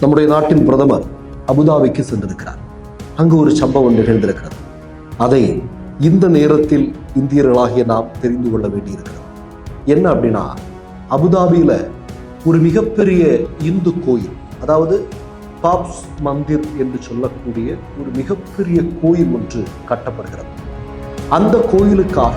நம்முடைய நாட்டின் பிரதமர் அபுதாபிக்கு சென்றிருக்கிறார். அங்கு ஒரு சம்பவம் நிகழ்ந்திருக்கிறது. அதை இந்த நேரத்தில் இந்தியர்களாகிய நாம் தெரிந்து கொள்ள வேண்டியிருக்கிறது. என்ன அப்படின்னா அபுதாபியில ஒரு மிகப்பெரிய இந்து கோயில் அதாவது பாப்ஸ் மந்திர் என்று சொல்லக்கூடிய ஒரு மிகப்பெரிய கோயில் ஒன்று கட்டப்படுகிறது. அந்த கோயிலுக்காக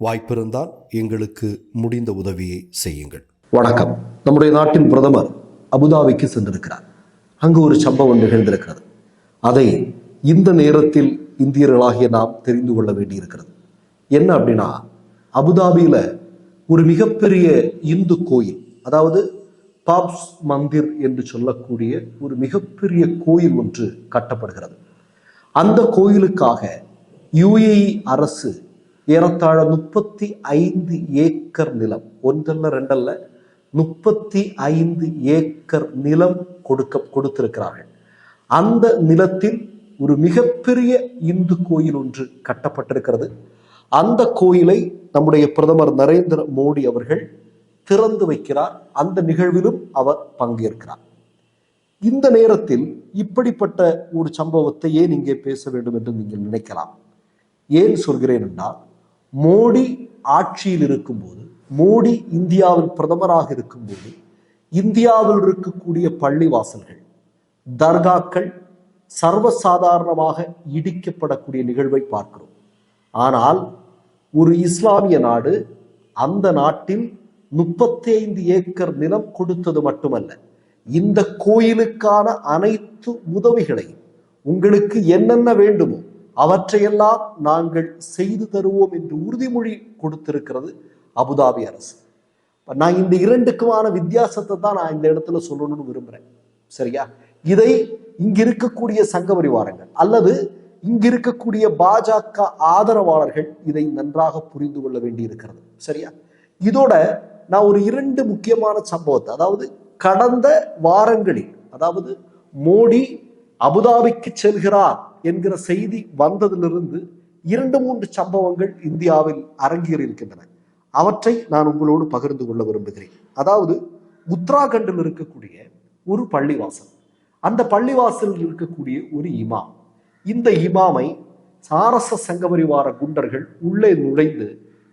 வாய்ப்பிருந்தால் எங்களுக்கு முடிந்த உதவியை செய்யுங்கள். வணக்கம். நம்முடைய நாட்டின் பிரதமர் அபுதாபிக்கு சென்றிருக்கிறார். அங்கு ஒரு சம்பவம் நிகழ்ந்திருக்கிறது. அதை இந்த நேரத்தில் இந்தியர்களாகிய நாம் தெரிந்து கொள்ள வேண்டியிருக்கிறது. என்ன அப்படின்னா அபுதாபியில் ஒரு மிகப்பெரிய இந்து கோயில் அதாவது பாப்ஸ் மந்திர் என்று சொல்லக்கூடிய ஒரு மிகப்பெரிய கோயில் ஒன்று கட்டப்படுகிறது. அந்த கோயிலுக்காக யுஏஇ அரசு ஏறத்தாழ முப்பத்தி ஐந்து ஏக்கர் நிலம். ஒன்றல்ல ரெண்டல்ல. முப்பத்தி ஐந்து ஏக்கர் நிலம் கொடுக்க கொடுத்திருக்கிறார்கள். அந்த நிலத்தில் ஒரு மிகப்பெரிய இந்து கோயில் ஒன்று கட்டப்பட்டிருக்கிறது. அந்த கோயிலை நம்முடைய பிரதமர் நரேந்திர மோடி அவர்கள் திறந்து வைக்கிறார். அந்த நிகழ்விலும் அவர் பங்கேற்கிறார். இந்த நேரத்தில் இப்படிப்பட்ட ஒரு சம்பவத்தை ஏன் இங்கே பேச வேண்டும் என்று நீங்கள் நினைக்கலாம். ஏன் சொல்கிறேன் என்றால் மோடி ஆட்சியில் இருக்கும்போது மோடி இந்தியாவில் பிரதமராக இருக்கும்போது இந்தியாவில் இருக்கக்கூடிய பள்ளிவாசல்கள் தர்காக்கள் சர்வசாதாரணமாக இடிக்கப்படக்கூடிய நிகழ்வை பார்க்கிறோம். ஆனால் ஒரு இஸ்லாமிய நாடு அந்த நாட்டில் முப்பத்தி ஐந்து ஏக்கர் நிலம் கொடுத்தது மட்டுமல்ல இந்த கோயிலுக்கான அனைத்து உதவிகளையும் உங்களுக்கு என்னென்ன வேண்டுமோ அவற்றையெல்லாம் நாங்கள் செய்து தருவோம் என்று உறுதிமொழி கொடுத்திருக்கிறது அபுதாபி அரசு. நான் இந்த இரண்டுக்குமான வித்தியாசத்தை தான் நான் இந்த இடத்துல சொல்லணும்னு விரும்புகிறேன் சரியா? இதை இங்க இருக்கக்கூடிய சங்க பரிவாரங்கள் அல்லது இங்க இருக்கக்கூடிய பாஜக ஆதரவாளர்கள் இதை நன்றாக புரிந்து கொள்ள வேண்டி இருக்கிறது சரியா? இதோட நான் ஒரு இரண்டு முக்கியமான சம்பவத்தை அதாவது கடந்த வாரங்களில் அதாவது மோடி அபுதாபிக்கு செல்கிறார் என்கிற செய்தி வந்ததிலிருந்து இரண்டு மூன்று சம்பவங்கள் இந்தியாவில் அரங்கேறி இருக்கின்றன அவற்றை நான் உங்களோடு பகிர்ந்து கொள்ள விரும்புகிறேன். அதாவது உத்தராகண்டில் இருக்கக்கூடிய ஒரு பள்ளிவாசல். அந்த பள்ளிவாசலில் இருக்கக்கூடிய ஒரு இமாம். இந்த இமாமை சாரச சங்கபரிவார குண்டர்கள் உள்ளே நுழைந்து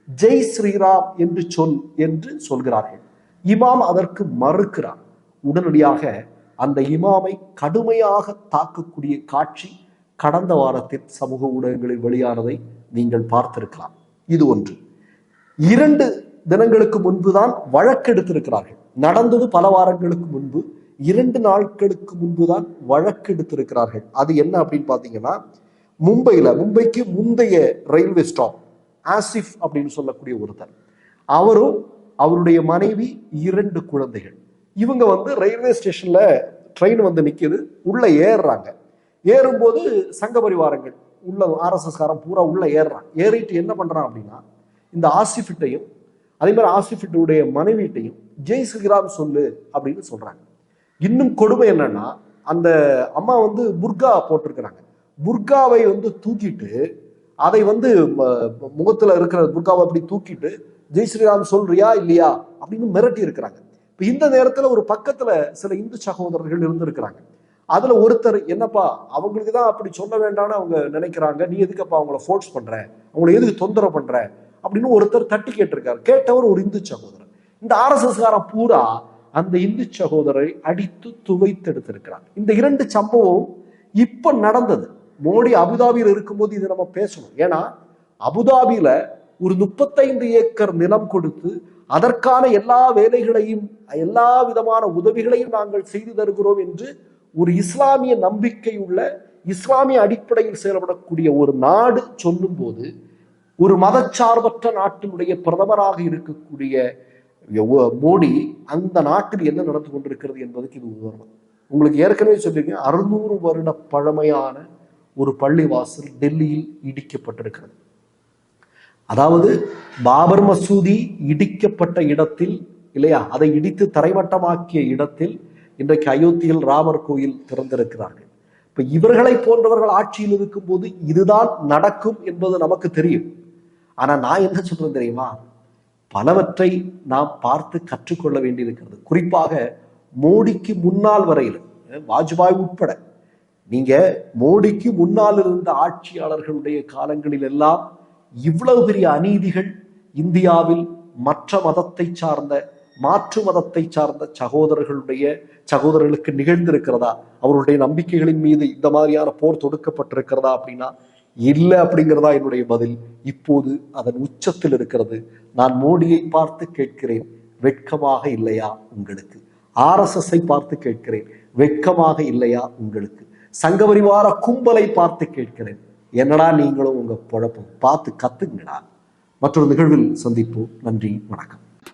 ஜெய் ஸ்ரீராம் என்று சொல் என்று சொல்கிறார்கள். இமாம் அதற்கு மறுக்கிறார். உடனடியாக அந்த இமாமை கடுமையாக தாக்கக்கூடிய காட்சி கடந்த வாரத்தில் சமூக ஊடகங்களில் வெளியானதை நீங்கள் பார்த்திருக்கலாம். இது ஒன்று. இரண்டு தினங்களுக்கு முன்புதான் வழக்கெடுத்திருக்கிறார்கள். நடந்தது பல வாரங்களுக்கு முன்பு இரண்டு நாட்களுக்கு முன்புதான் வழக்கெடுத்திருக்கிறார்கள். அது என்ன அப்படின்னு பார்த்தீங்கன்னா மும்பையில் மும்பைக்கு முந்தைய ரயில்வே ஸ்டாப் ஆசிஃப் அப்படின்னு சொல்லக்கூடிய ஒருத்தர். அவரும் அவருடைய மனைவி இரண்டு குழந்தைகள். இவங்க வந்து ரயில்வே ஸ்டேஷன்ல ட்ரெயின் வந்து நிற்கிது உள்ள ஏறுறாங்க. ஏறும்போது சங்க பரிவாரங்கள் உள்ள ஆர்எஸ்எஸ்காரன் பூரா உள்ள ஏறுறான். ஏறிட்டு என்ன பண்றான் அப்படின்னா இந்த ஆசிஃபிட்டையும் அதே மாதிரி ஆசிஃபிட்டுடைய மனைவிட்டையும் ஜெய் ஸ்ரீராம் சொல்லு அப்படின்னு சொல்றாங்க. இன்னும் கொடுமை என்னன்னா அந்த அம்மா வந்து புர்கா போட்டிருக்கிறாங்க. புர்காவை வந்து தூக்கிட்டு அதை வந்து ம- முகத்துல இருக்கிற புர்காவை அப்படி தூக்கிட்டு ஜெய் ஸ்ரீராம் சொல்றியா இல்லையா அப்படின்னு மிரட்டி இருக்கிறாங்க. இப்ப இந்த நேரத்துல ஒரு பக்கத்துல சில இந்து சகோதரர்கள் இருந்திருக்கிறாங்க. அதுல ஒருத்தர் என்னப்பா அவங்களுக்கு தான் அப்படி சொல்ல வேண்டாம்னு அவங்க நினைக்கிறாங்க. நீ எதுக்கப்பா அவங்கள ஃபோர்ஸ் பண்ற? அவங்கள எதுக்கு தொந்தரவு பண்ற? அப்படின்னு ஒருத்தர் தட்டி கேட்டிருக்காரு. கேட்டவர் ஒரு இந்து சகோதரர். இந்த ஆர்எஸ்எஸ் காரன் பூரா அந்த இந்து சகோதரரை அடித்து துவைத்து எடுத்திருக்கிறார். இந்த இரண்டு சம்பவம் இப்ப நடந்தது. மோடி அபுதாபியில் இருக்கும்போது இதை நம்ம பேசணும். ஏன்னா அபுதாபியில ஒரு முப்பத்தைந்து ஏக்கர் நிலம் கொடுத்து அதற்கான எல்லா வேலைகளையும் எல்லா விதமான உதவிகளையும் நாங்கள் செய்து தருகிறோம் என்று ஒரு இஸ்லாமிய நம்பிக்கை உள்ள இஸ்லாமிய அடிப்படையில் செயல்படக்கூடிய ஒரு நாடு சொல்லும்போது ஒரு மதச்சார்பற்ற நாட்டினுடைய பிரதமராக இருக்கக்கூடிய மோடி அந்த நாட்டில் என்ன நடந்து கொண்டிருக்கிறது என்பதுக்கு இது உதாரணம். உங்களுக்கு ஏற்கனவே சொல்லியிருக்கேன் அறுநூறு வருட பழமையான ஒரு பள்ளிவாசல் டெல்லியில் இடிக்கப்பட்டிருக்கிறது. அதாவது பாபர் மசூதி இடிக்கப்பட்ட இடத்தில் இல்லையா அதை இடித்து தரைமட்டமாக்கிய இடத்தில் இன்றைக்கு அயோத்தியில் ராமர் கோயில் திறந்திருக்கிறார்கள். இப்ப இவர்களை போன்றவர்கள் ஆட்சியில் இருக்கும் போது இதுதான் நடக்கும் என்பது நமக்கு தெரியும். ஆனா நான் என்ன சொல்றேன் தெரியுமா? பலவற்றை நாம் பார்த்து கற்றுக்கொள்ள வேண்டியிருக்கிறது. குறிப்பாக மோடிக்கு முன்னால் வரையில் வாஜ்பாய் உட்பட நீங்க மோடிக்கு முன்னால் இருந்த ஆட்சியாளர்களுடைய காலங்களில் எல்லாம் இவ்வளவு பெரிய அநீதிகள் இந்தியாவில் மற்ற மதத்தை சார்ந்த மாற்று மதத்தை சார்ந்த சகோதரர்களுடைய சகோதரர்களுக்கு நிகழ்ந்திருக்கிறதா? அவருடைய நம்பிக்கைகளின் மீது இந்த மாதிரியான போர் தொடுக்கப்பட்டிருக்கிறதா அப்படின்னா இல்லை அப்படிங்கிறதா என்னுடைய பதில். இப்போது அதன் உச்சத்தில் இருக்கிறது. நான் மோடியை பார்த்து கேட்கிறேன் வெட்கமாக இல்லையா உங்களுக்கு? ஆர்எஸ்எஸ்ஐ பார்த்து கேட்கிறேன் வெட்கமாக இல்லையா உங்களுக்கு? சங்கபரிவார கும்பலை பார்த்து கேட்கிறேன். என்னடா நீங்களும் உங்க குழப்பம் பார்த்து கத்துங்கடா. மற்றொரு நிகழ்வில் சந்திப்போம். நன்றி வணக்கம்.